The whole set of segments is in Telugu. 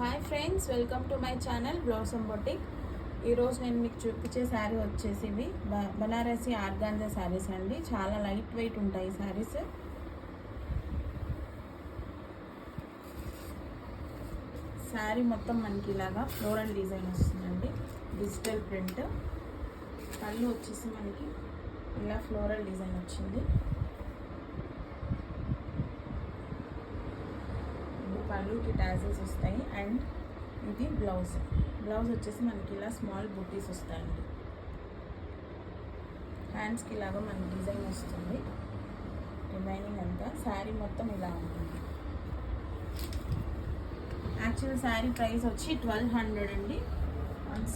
Hi friends welcome to my channel Blossom Boutique ఈరోజు నేను మీకు చూపించే శారీ వచ్చేసి ఇవి. బ- బనారసి ఆర్గాంజా శారీస్ అండి. చాలా లైట్ వెయిట్ ఉంటాయి శారీస్ శారీ మొత్తం మనకి ఇలాగా ఫ్లోరల్ డిజైన్ వస్తుందండి. డిజిటల్ ప్రింట్ పళ్ళు వచ్చేసి మనకి ఇలా ఫ్లోరల్ డిజైన్ వచ్చింది. ఇది పళ్ళుకి వస్తాయి అండ్ ఇది బ్లౌజ్. బ్లౌజ్ వచ్చేసి మనకి ఇలా స్మాల్ బుటీస్ వస్తాయండి. హ్యాండ్స్కి ఇలాగా మనకి డిజైన్ వస్తుంది. రిమైనింగ్ అంతా శారీ మొత్తం ఇలా ఉంటుంది. యాక్చువల్ శారీ ప్రైస్ వచ్చి ట్వెల్వ్ హండ్రెడ్ అండి.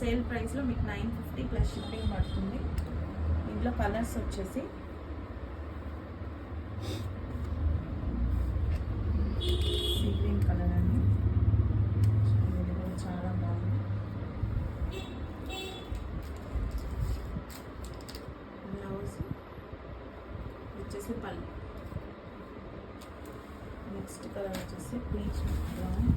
సేల్ ప్రైస్లో మీకు నైన్ ఫిఫ్టీ ప్లస్ షిప్పింగ్ పడుతుంది. ఇంట్లో కలర్స్ వచ్చేసి కలర్ అండి ఇది కూడా చాలా బాగుంది. బ్లౌజ్ వచ్చేసి పళ్ళు నెక్స్ట్ కలర్ వచ్చేసి పీచ్ బ్రౌన్.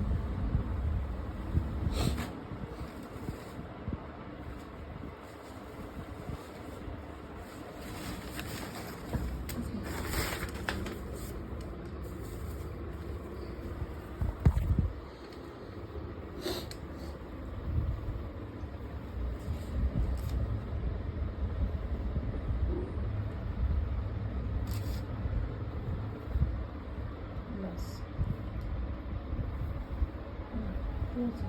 బ్లౌజ్